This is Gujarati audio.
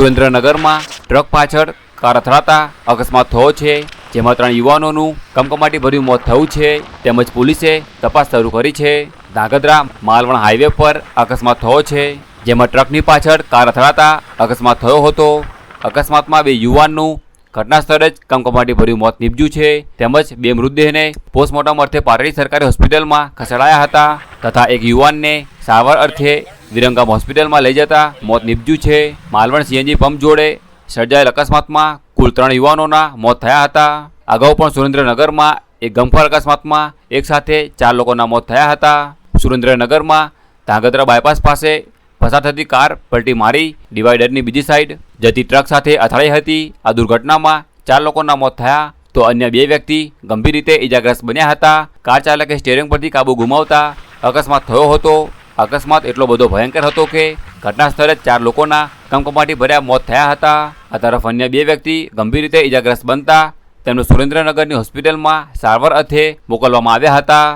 સુરેન્દ્રનગરમાં ટ્રક પાછળ કાર અથડાતા અકસ્માત થયો છે, જેમાં ત્રણ યુવાનોનું કમકમાટી ભર્યું મોત થયું છે. તેમજ પોલીસે તપાસ શરૂ કરી છે. ધાંગધ્રા માલવણ હાઈવે પર અકસ્માત થયો છે, જેમાં ટ્રકની પાછળ કાર અથડાતા અકસ્માત થયો હતો. અકસ્માતમાં બે યુવાનનું ઘટના સ્થળે જ કમકમાટી ભર્યું મોત નીપજ્યું છે. તેમજ બે મૃતદેહને પોસ્ટમોર્ટમ અર્થે પાટડી સરકારી હોસ્પિટલમાં ખસેડાયા હતા. તથા એક યુવાનને સારવાર અર્થે વિરંગામ હોસ્પિટલમાં લઈ જતા મોત નીપજ્યું છે. માલવણ સીએનજી પંપ જોડે સર્જાયેલ અકસ્માતમાં કુલ ત્રણ યુવાનોના મોત થયા હતા. અગાઉ પણ સુરેન્દ્રનગરમાં એક ગમખોર અકસ્માતમાં એક સાથે ચાર લોકોના મોત થયા હતા. સુરેન્દ્રનગરમાં ધાંગધ્રા બાયપાસ પાસે પસાર થતી કાર પલટી મારી ડિવાઈડરની બીજી સાઈડ જતી ટ્રક સાથે અથડાઈ હતી. આ દુર્ઘટનામાં ચાર લોકોના મોત થયા તો અન્ય બે વ્યક્તિ ગંભીર રીતે ઇજાગ્રસ્ત બન્યા હતા. કાર ચાલકે સ્ટેરિંગ પરથી કાબુ ગુમાવતા અકસ્માત થયો હતો. અકસ્માત એટલો બધો ભયંકર હતો કે ઘટના સ્થળે ચાર લોકોના કમકમાટી ભર્યા મોત થયા હતા. આ તરફ અન્ય બે વ્યક્તિ ગંભીર રીતે ઇજાગ્રસ્ત બનતા તેમને સુરેન્દ્રનગરની હોસ્પિટલમાં સારવાર અર્થે મોકલવામાં આવ્યા હતા.